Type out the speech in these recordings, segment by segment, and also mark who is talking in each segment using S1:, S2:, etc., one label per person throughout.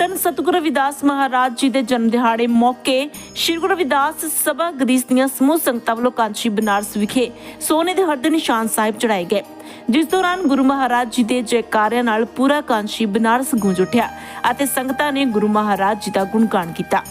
S1: ਧੰਨ ਸਤਿਗੁਰੂ ਰਵਿਦਾਸ ਮਹਾਰਾਜ ਜੀ ਦੇ ਜਨਮ ਦਿਹਾੜੇ ਮੌਕੇ ਸ੍ਰੀ ਗੁਰੂ ਰਵਿਦਾਸ ਸਭਾ ਗਰੀਸ ਦੀਆਂ ਸਮੂਹ ਸੰਗਤਾਂ ਵੱਲੋਂ ਕਾਂਚੀ ਬਨਾਰਸ ਵਿਖੇ ਸੋਨੇ ਦੇ ਹਰਦੇ ਨਿਸ਼ਾਨ ਸਾਹਿਬ ਚੜਾਏ ਗਏ। ਜਿਸ ਦੌਰਾਨ ਗੁਰੂ ਮਹਾਰਾਜ ਜੀ ਦੇ ਜੈਕਾਰਿਆਂ ਨਾਲ ਪੂਰਾ ਕਾਂਚੀ ਬਨਾਰਸ ਗੂੰਜ ਉੱਠਿਆ ਅਤੇ ਸੰਗਤਾਂ ਨੇ ਗੁਰੂ ਮਹਾਰਾਜ ਜੀ ਦਾ ਗੁਣਗਾਨ ਕੀਤਾ।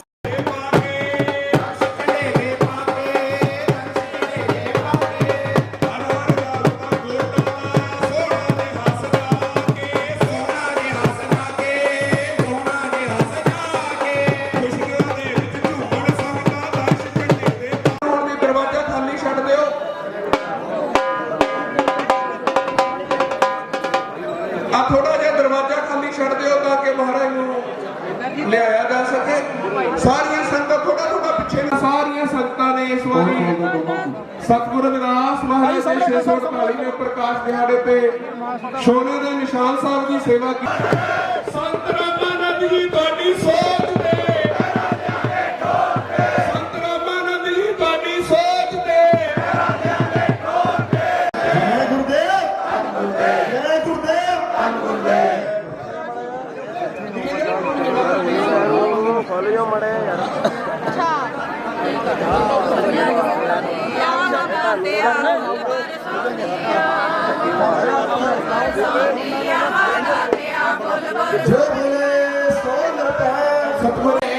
S2: ਆ ਥੋੜਾ ਜਿਹਾ ਦਰਵਾਜ਼ਾ ਖਾਲੀ ਛੱਡ ਦਿਓ ਤਾਂ ਕਿ ਮਹਾਰਾਜ ਨੂੰ ਲਿਆਇਆ ਜਾ ਸਕੇ। ਸਾਰੀਆਂ ਸੰਗਤਾਂ ਥੋੜਾ ਥੋੜਾ ਪਿੱਛੇ ਸਾਰੀਆਂ ਸੰਗਤਾਂ ਨੇ ਇਸ ਵਾਰੀ ਸਤਿਗੁਰੂ ਰਵਿਦਾਸ ਮਹਾਰਾਜ ਦੇ 648ਵੇਂ ਪ੍ਰਕਾਸ਼ ਦਿਹਾੜੇ ਤੇ ਸੋਨੇ ਦੇ ਨਿਸ਼ਾਨ ਸਾਹਿਬ ਦੀ ਸੇਵਾ ਕੀਤੀ। ਸੰਤ ਰਾਮਾਨੰਦ ਜੀ, ਤੁਹਾਡੀ ਸੋਚ ਜੋ
S3: ਬੋਲੇ ਸੋ ਲਟਾ
S2: ਸਤਿਗੁਰੂ।